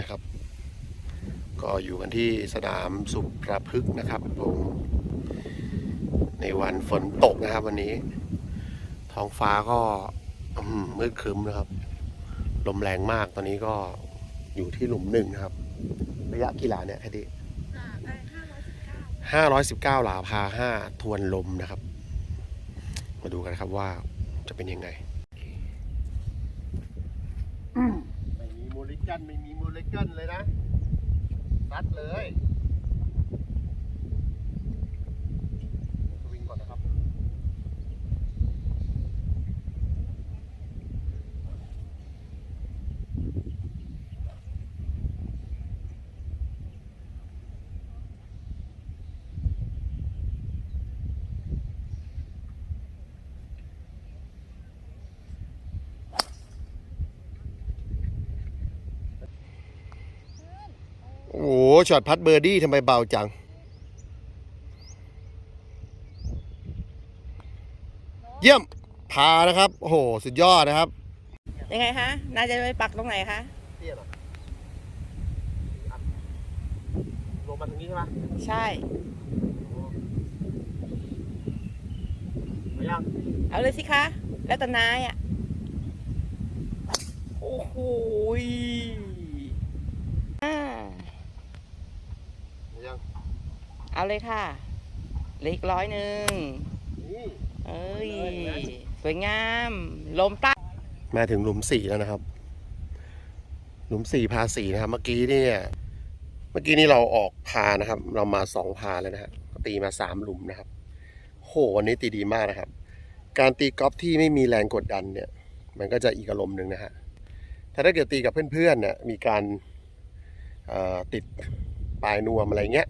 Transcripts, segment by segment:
นะครับ ก็อยู่กันที่สนามสุขระพฤกษ์นะครับผมในวันฝนตกนะครับ วันนี้ ท้องฟ้าก็อื้อหือมืดครึ้มนะครับ ลมแรงมากตอนนี้ก็อยู่ที่หลุมหนึ่งนะครับ ระยะกี่หลาเนี่ยแคดดี้ห้าร้อยสิบเก้าหลาพาห้าทวนลมนะครับ มาดูกันครับว่าจะเป็นยังไง ไม่ กันไม่มีมูลิกันเลยนะซัดเลยสวิงก่อนนะครับโอ้โห ช็อตพัดเบอร์ดี้ทำไมเบาจัง เยี่ยม พานะครับ โอ้โห สุดยอดนะครับ ยังไงคะน่าจะไปปักตรงไหนคะเตี้ยหรอลงมาตรงนี้ใช่ไหมใช่ไม่ยังเอาเลยสิคะ แล้วแต่นายอะ โอ้โหยอ่า ไม่ยัง เอาเลยค่ะเหลืออีกร้อยหนึ่งนี่เอ้ย สวยงาม ลมใต้มาถึงหลุมสี่แล้วนะครับ หลุมสี่พาสี่นะครับ เมื่อกี้เนี่ย เมื่อกี้นี่เราออกพานะครับ เรามาสองพาแล้วนะฮะตีมาสามหลุมนะครับโหวันนี้ตีดีมากนะครับ การตีกอล์ฟที่ไม่มีแรงกดดันเนี่ย มันก็จะอีกอารมณ์หนึ่งนะฮะถ้าถ้าเกิดตีกับเพื่อนๆเนี่ยมีการเอ่อติดปลายนวมอะไรเงี้ย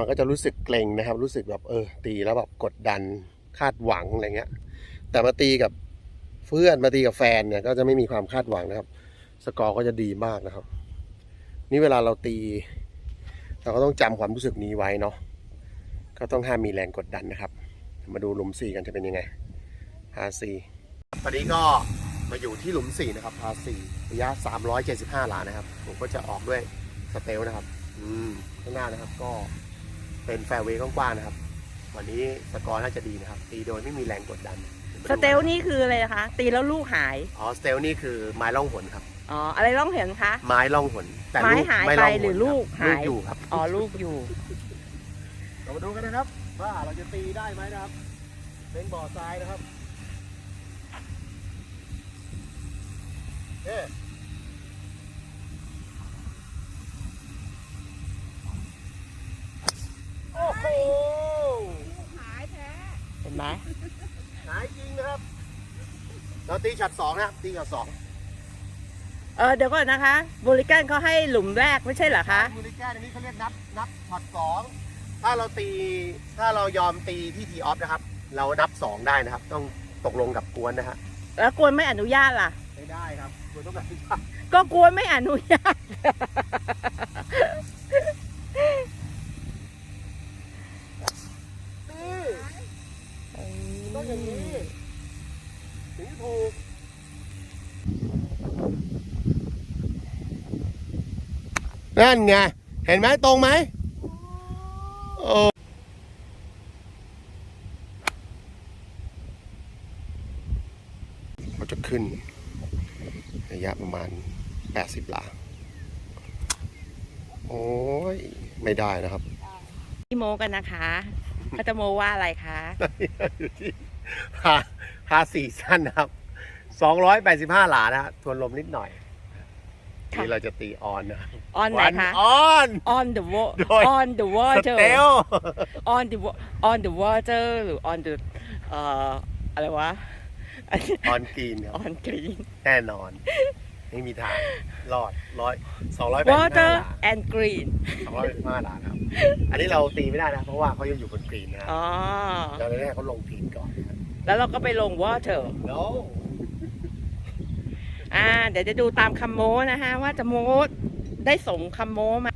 มันก็จะรู้สึกเกรงนะครับ รู้สึกแบบเออตีแล้วแบบกดดันคาดหวังอะไรเงี้ย แต่มาตีกับเพื่อนมาตีกับแฟนเนี่ยก็จะไม่มีความคาดหวังนะครับ สกอร์ก็จะดีมากนะครับ นี่เวลาเราตี เราก็ต้องจำความรู้สึกนี้ไว้เนาะก็ต้องห้ามมีแรงกดดันนะครับ มาดูหลุมสี่กันจะเป็นยังไงพาสี่ตอนนี้ก็มาอยู่ที่หลุมสี่นะครับพาสี่ระยะ375หลานะครับ ผมก็จะออกด้วยสเตลนะครับ อืมข้างหน้านะครับก็ เป็นแฟร์เวย์กว้างๆนะครับ วันนี้สกอร์น่าจะดีนะครับ ตีโดยไม่มีแรงกดดันสเตลนี่คืออะไรนะคะ ตีแล้วลูกหาย อ๋อสเตลนี่คือไม้ล่องหนครับ อ๋อ อะไรต้องเห็นคะ ไม้ล่องหน แต่ไม้ลูกหายไม่ไปล่องหนหรือลูกครับลูหากยอยู่ครับ อ๋อ ลูกอยู่ เรามาดูกันนะครับ ว่าเราจะตีได้ไหมนะครับ เป็นบ่อทรายนะครับ เอ๊ะโอ้โห เห็นไหม หายจริงนะครับ เรา ตีช็อตสองนะครับตีช็อตสองเออเดี๋ยวก่อนนะคะบริการเขาให้หลุมแรกไม่ใช่เหรอคะมูลิก้าอันนี้เขาเรียกนับนับช็อตสองถ้าเราตีถ้าเรายอมตีที่ทีออฟนะครับ เรานับสองได้นะครับ ต้องตกลงกับกวนนะฮะแล้วกวนไม่อนุญาตล่ะ ไม่ได้ครับกวนต้องแบบก็กวนไม่อนุญาต นี่ต้องอย่างนี้ ถึงถูกนั่นไง เห็นไหมตรงไหมโอ้เขาจะขึ้น ระยะประมาณ 80 หลา โอ้ย ไม่ได้นะครับ พี่โมกันนะคะเขาจะโมว่าอะไรคะอยู่ที่ พาพาสี่สั้นนะครับ285หลานะฮะทวนลมนิดหน่อยค่ะ นี่เราจะตีออนนะออนไหนคะ ออน on the wa- โดย on the ส water เตล on the wa- on the water หรือ on the เอ่ออะไรวะ ออนกรีนครับ on green แน่นอน ไม่มีทางรอดร้อยสองร้อยแปดสิบห้า water หลา and green สองร้อยแปดสิบห้าหลาครับ อันนี้เราตีไม่ได้นะ เพราะว่าเขายังอยู่บนกรีนนะครับอ๋อ เราเลยให้เขาลงกรีนก่อนนะครับแล้วเราก็ไปลง water แล้วอ่า เดี๋ยวจะดูตามคำโม้นะคะว่าจะโม้ได้สมคำโม้ไหมา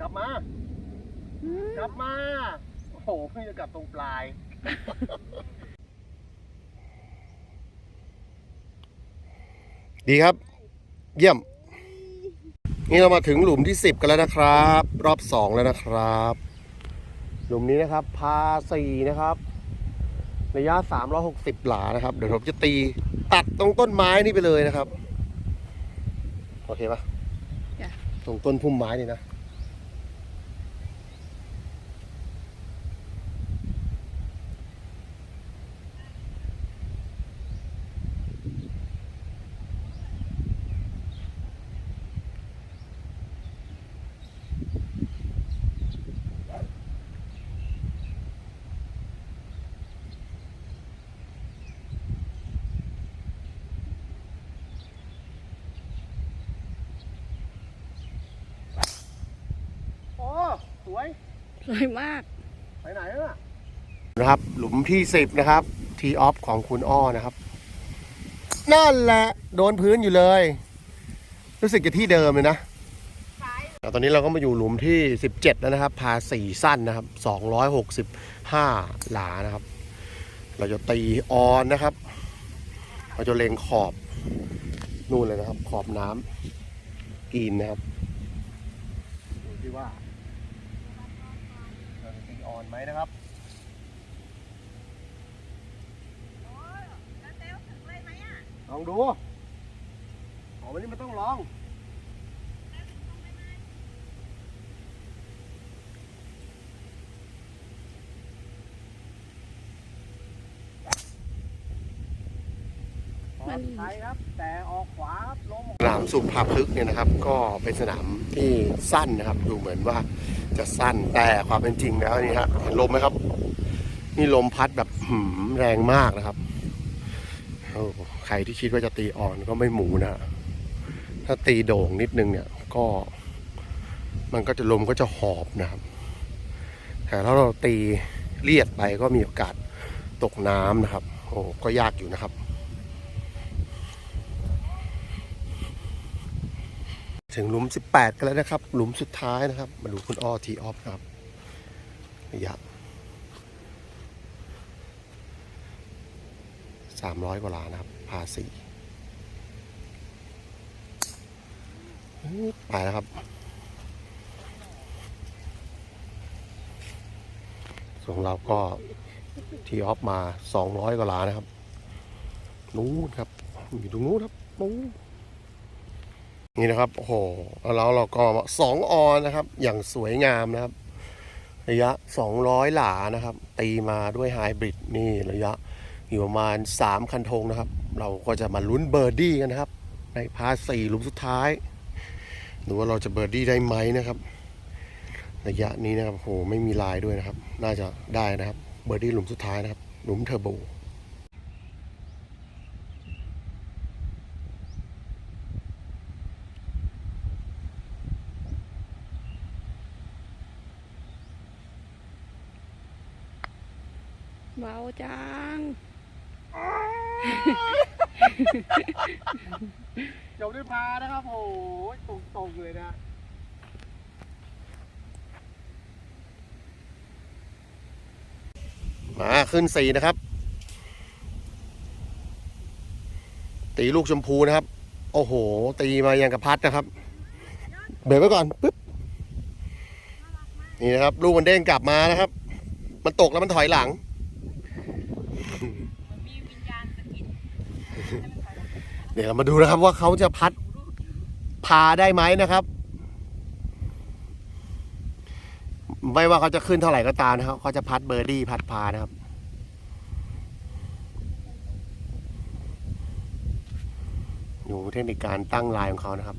กลับมา กลับมา โอ้โหเพิ่งจะกลับตรงปลาย ดีครับ เยี่ยม นี่เรามาถึงหลุมที่สิบกันแล้วนะครับ รอบสองแล้วนะครับ หลุมนี้นะครับ พาสี่นะครับ ระยะ 360 หลานะครับ เดี๋ยวผมจะตีตัดตรงต้นไม้นี่ไปเลยนะครับ โอเคปะจ้ะตรงต้นพุ่มไม้นี่นะ โอ้ สวย สวยมาก ไปไหนล่ะนะครับ หลุมที่สิบนะครับทีออฟของคุณอ้อนะครับ นั่นแหละ โดนพื้นอยู่เลย รู้สึกจะที่เดิมเลยนะแล้วตอนนี้เราก็มาอยู่หลุมที่ 17 แล้วนะครับ พาสี่สั้นนะครับ 265 หลานะครับ เราจะตีออนนะครับ เราจะเล็งขอบนู่นเลยนะครับ ขอบน้ำกินนะครับดูที่ว่า เราจะตี ออนไหมนะครับลองดูอ๋อวันนี้มันต้องลอง มัน ไทยครับ แต่ออกขวาครับลม สนามสุภาพฤกษ์เนี่ยนะครับ ก็เป็นสนามที่สั้นนะครับ ดูเหมือนว่าจะสั้นแต่ความเป็นจริงแล้วนี่ฮะเห็นลมไหมครับ นี่ลมพัดแบบหืมแรงมากนะครับโอ้ใครที่คิดว่าจะตีอ่อนก็ไม่หมูนะถ้าตีโด่งนิดนึงเนี่ยก็ มันก็จะลมก็จะหอบนะครับแต่ถ้าเราตีเลียดไปก็มีโอกาสตกน้ำนะครับ โอ้ก็ยากอยู่นะครับ ถึงหลุม 18 กันแล้วนะครับ หลุมสุดท้ายนะครับ มาดูคุณอ้อทีออฟครับระยะ300กว่าหลานะครับพาสี่ไปแล้วครับ ส่วนเราก็ทีออฟมา200กว่าหลานะครับ นู้นครับ อยู่ตรงนู้นครับนู้น นี่นะครับโอ้โหแล้วเราก็สองออนนะครับ อย่างสวยงามนะครับ ระยะ 200 หลานะครับ ตีมาด้วยไฮบริดนี่ระยะอยู่ประมาณ 3 คันธงนะครับ เราก็จะมาลุ้นเบอร์ดี้กันนะครับ ในพาสี่หลุมสุดท้ายดูว่าเราจะเบอร์ดี้ได้ไหมนะครับ ระยะนี้นะครับโอ้โหไม่มีลายด้วยนะครับ น่าจะได้นะครับ เบอร์ดี้หลุมสุดท้ายนะครับ หลุมเทอร์โบ เบาจัง จบด้วยพานะครับโอ้ยตรงตรงเลยนะ มาขึ้นสี่นะครับ ตีลูกชมพูนะครับ โอ้โห ตีมาอย่างกับพัดนะครับ เบรกไว้ก่อนปึ๊บนี่นะครับ ลูกมันเด้งกลับมานะครับ มันตกแล้วมันถอยหลัง เดี๋ยวเรามาดูนะครับว่าเขาจะพัดพาได้ไหมนะครับ ไม่ว่าเขาจะขึ้นเท่าไหร่ก็ตามนะครับเขาจะพัดเบอร์ดี้พัดพานะครับดูเทคนิคการตั้งลายของเขานะครับ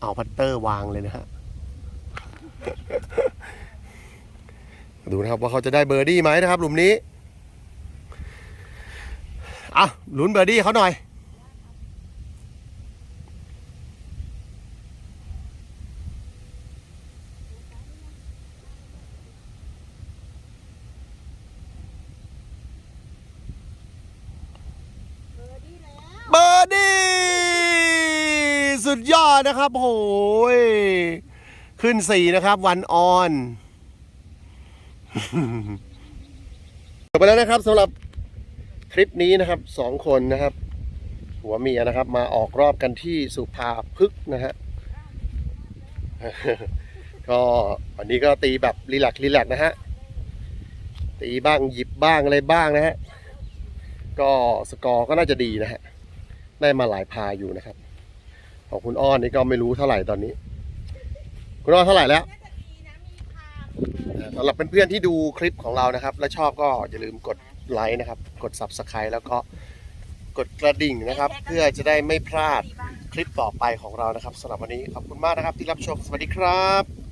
เอาพัตเตอร์วางเลยนะฮะดูนะครับว่าเขาจะได้เบอร์ดี้ไหมนะครับ หลุมนี้อะลุ้นเบอร์ดี้เขาหน่อย เบอร์ดี้ สุดยอดนะครับโอ้ยขึ้นสี่นะครับ วันออนจบไปแล้วนะครับสำหรับทริปนี้นะครับสองคนนะครับ หัวเมียนะครับ มาออกรอบกันที่สุภาพฤกษ์นะฮะก็วันนี้ก็ตีแบบรีแลกรีแลกนะฮะตีบ้างหยิบบ้างอะไรบ้างนะฮะก็สกอร์ก็น่าจะดีนะฮะได้มาหลายพาอยู่นะครับ ของคุณอ้อนนี่ก็ไม่รู้เท่าไหร่ตอนนี้ คุณอ้อนเท่าไหร่แล้วเอ่อสำหรับเพื่อนๆที่ดูคลิปของเรานะครับ และชอบก็อย่าลืมกดไลค์นะครับ กด Subscribe แล้วก็กดกระดิ่งนะครับ เพื่อจะได้ไม่พลาดคลิปต่อไปของเรานะครับสำหรับวันนี้ขอบคุณมากนะครับที่รับชมสวัสดีครับ